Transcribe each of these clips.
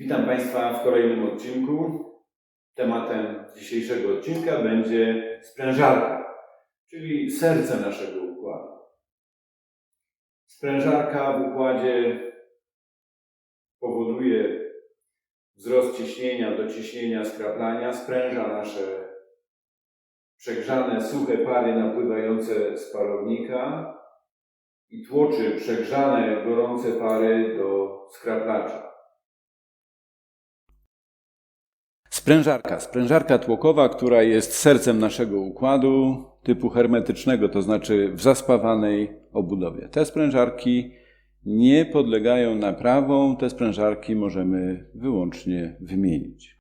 Witam Państwa w kolejnym odcinku. Tematem dzisiejszego odcinka będzie sprężarka, czyli serce naszego układu. Sprężarka w układzie powoduje wzrost ciśnienia do ciśnienia skraplania, spręża nasze przegrzane, suche pary napływające z parownika i tłoczy przegrzane, gorące pary do skraplacza. Sprężarka. Sprężarka tłokowa, która jest sercem naszego układu typu hermetycznego, to znaczy w zaspawanej obudowie. Te sprężarki nie podlegają naprawom, te sprężarki możemy wyłącznie wymienić.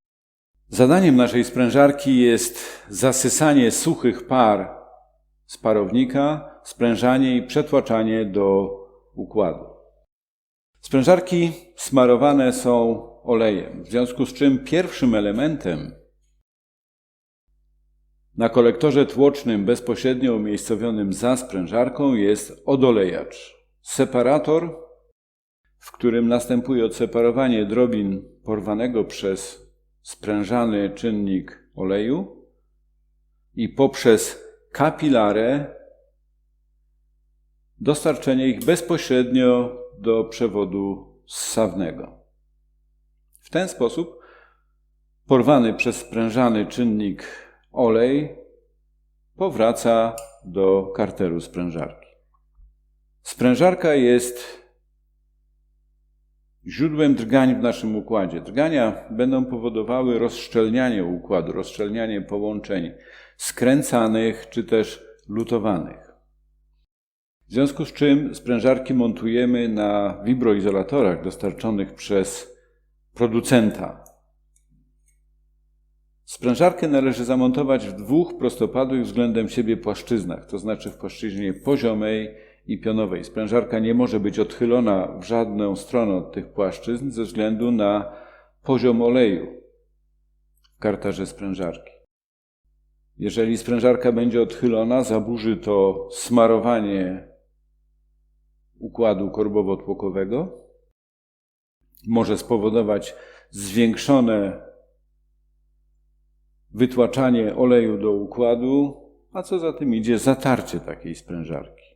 Zadaniem naszej sprężarki jest zasysanie suchych par z parownika, sprężanie i przetłaczanie do układu. Sprężarki smarowane są olejem, w związku z czym pierwszym elementem na kolektorze tłocznym bezpośrednio umiejscowionym za sprężarką jest odolejacz. Separator, w którym następuje odseparowanie drobin porwanego przez sprężany czynnik oleju i poprzez kapilarę dostarczenie ich bezpośrednio do przewodu ssawnego. W ten sposób porwany przez sprężany czynnik olej powraca do karteru sprężarki. Sprężarka jest źródłem drgań w naszym układzie. Drgania będą powodowały rozszczelnianie układu, rozszczelnianie połączeń skręcanych czy też lutowanych. W związku z czym sprężarki montujemy na wibroizolatorach dostarczonych przez producenta. Sprężarkę należy zamontować w dwóch prostopadłych względem siebie płaszczyznach, to znaczy w płaszczyźnie poziomej i pionowej. Sprężarka nie może być odchylona w żadną stronę od tych płaszczyzn ze względu na poziom oleju w karterze sprężarki. Jeżeli sprężarka będzie odchylona, zaburzy to smarowanie układu korbowo-tłokowego, może spowodować zwiększone wytłaczanie oleju do układu, a co za tym idzie zatarcie takiej sprężarki.